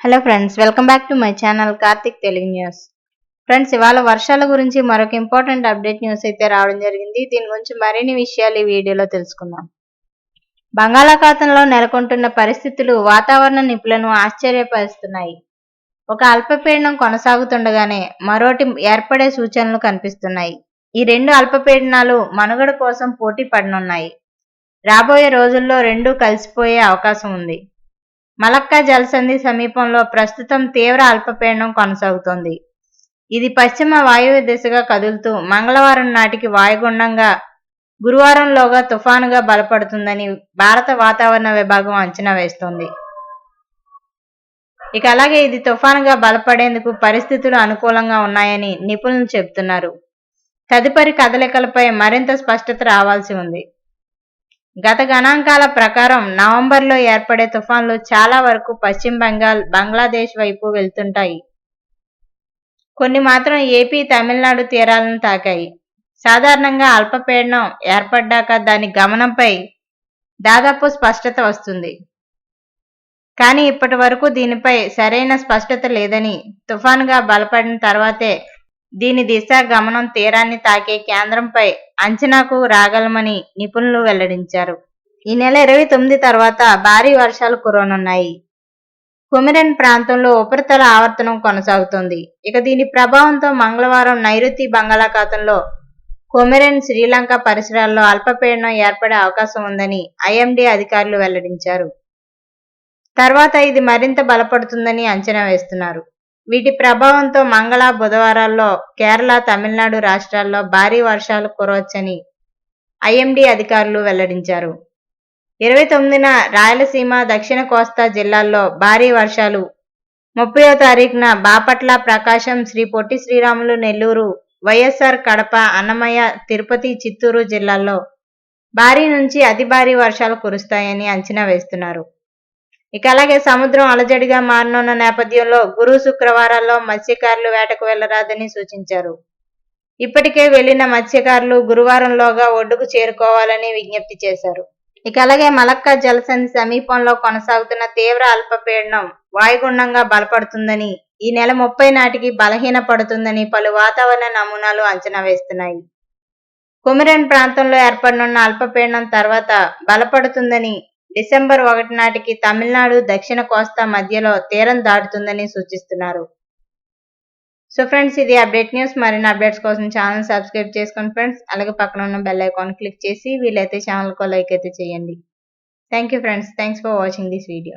Hello friends welcome back to my channel Karthik Telugu news friends ఇవాళ వర్షాల గురించి మరొక ఇంపార్టెంట్ అప్డేట్ న్యూస్ అయితే రావడం జరిగింది. దీని గురించి మరిన్ని విషయాలు ఈ వీడియోలో తెలుసుకుందాం. బంగాళాఖాతంలో నెలకొంటున్న పరిస్థితులు వాతావరణ నిపుణులను ఆశ్చర్యపరుస్తున్నాయి. ఒక అల్పపీడనం కొనసాగుతుండగానే మరోటి ఏర్పడే సూచనలు కనిపిస్తున్నాయి. ఈ రెండు అల్పపీడనాలు మనుగడ కోసం పోటీ పడనున్నాయి. రాబోయే రోజుల్లో రెండూ కలిసిపోయే అవకాశం ఉంది. మలక్కా జలసంధి సమీపంలో ప్రస్తుతం తీవ్ర అల్పపీడనం కొనసాగుతోంది. ఇది పశ్చిమ వాయువ్య దిశగా కదులుతూ మంగళవారం నాటికి వాయుగుండంగా గురువారంలోగా తుఫానుగా బలపడుతుందని భారత వాతావరణ విభాగం అంచనా వేస్తోంది. ఇక అలాగే ఇది తుఫానుగా బలపడేందుకు పరిస్థితులు అనుకూలంగా ఉన్నాయని నిపుణులు చెబుతున్నారు. తదుపరి కదలికలపై మరింత స్పష్టత రావాల్సి ఉంది. గత గణాంకాల ప్రకారం నవంబర్లో ఏర్పడే తుఫాన్లు చాలా వరకు పశ్చిమ బెంగాల్ బంగ్లాదేశ్ వైపు వెళ్తుంటాయి. కొన్ని మాత్రం ఏపీ తమిళనాడు తీరాలను తాకాయి. సాధారణంగా అల్పపీడనం ఏర్పడ్డాక దాని గమనంపై దాదాపు స్పష్టత వస్తుంది. కానీ ఇప్పటి వరకు దీనిపై సరైన స్పష్టత లేదని తుఫానుగా బలపడిన తర్వాతే దీని దిశ గమనం తీరాన్ని తాకే కేంద్రంపై అంచనాకు రాగలమని నిపుణులు వెల్లడించారు. ఈ నెల ఇరవై తొమ్మిది తర్వాత భారీ వర్షాలు కురవనున్నాయి. కుమిరెన్ ప్రాంతంలో ఉపరితల ఆవర్తనం కొనసాగుతోంది. ఇక దీని ప్రభావంతో మంగళవారం నైరుతి బంగాళాఖాతంలో కొమెరెన్ శ్రీలంక పరిసరాల్లో అల్పపీడనం ఏర్పడే అవకాశం ఉందని ఐఎండీ అధికారులు వెల్లడించారు. తర్వాత ఇది మరింత బలపడుతుందని అంచనా వేస్తున్నారు. వీటి ప్రభావంతో మంగళ బుధవారాల్లో కేరళ తమిళనాడు రాష్ట్రాల్లో భారీ వర్షాలు కురవచ్చని ఐఎండీ అధికారులు వెల్లడించారు. ఇరవై తొమ్మిదిన రాయలసీమ దక్షిణ కోస్తా జిల్లాల్లో భారీ వర్షాలు. ముప్పయో తారీఖున బాపట్ల ప్రకాశం శ్రీ పొట్టి శ్రీరాములు నెల్లూరు వైఎస్ఆర్ కడప అన్నమయ్య తిరుపతి చిత్తూరు జిల్లాల్లో భారీ నుంచి అతి భారీ వర్షాలు కురుస్తాయని అంచనా వేస్తున్నారు. ఇక అలాగే సముద్రం అలజడిగా మారనున్న నేపథ్యంలో గురు శుక్రవారాల్లో మత్స్యకారులు వేటకు వెళ్ళరాదని సూచించారు. ఇప్పటికే వెళ్ళిన మత్స్యకారులు గురువారంలోగా ఒడ్డుకు చేరుకోవాలని విజ్ఞప్తి చేశారు. ఇక అలాగే మలక్కా జలసంధి సమీపంలో కొనసాగుతున్న తీవ్ర అల్పపీడనం వాయుగుండంగా బలపడుతుందని ఈ నెల ముప్పై నాటికి బలహీన పడుతుందని పలు వాతావరణ నమూనాలు అంచనా వేస్తున్నాయి. కుమిరెన్ ప్రాంతంలో ఏర్పడనున్న అల్పపీడనం తర్వాత బలపడుతుందని డిసెంబర్ ఒకటి నాటికి తమిళనాడు దక్షిణ కోస్తా మధ్యలో తీరం దాటుతుందని సూచిస్తున్నారు. సో ఫ్రెండ్స్ ఇది అప్డేట్ న్యూస్. మరిన్ని అప్డేట్స్ కోసం ఛానల్ సబ్స్క్రైబ్ చేసుకోండి ఫ్రెండ్స్. అలాగే పక్కన ఉన్న బెల్ ఐకాన్ క్లిక్ చేసి వీలైతే ఛానల్కో లైక్ అయితే చేయండి. Thank you friends. Thanks for watching this video.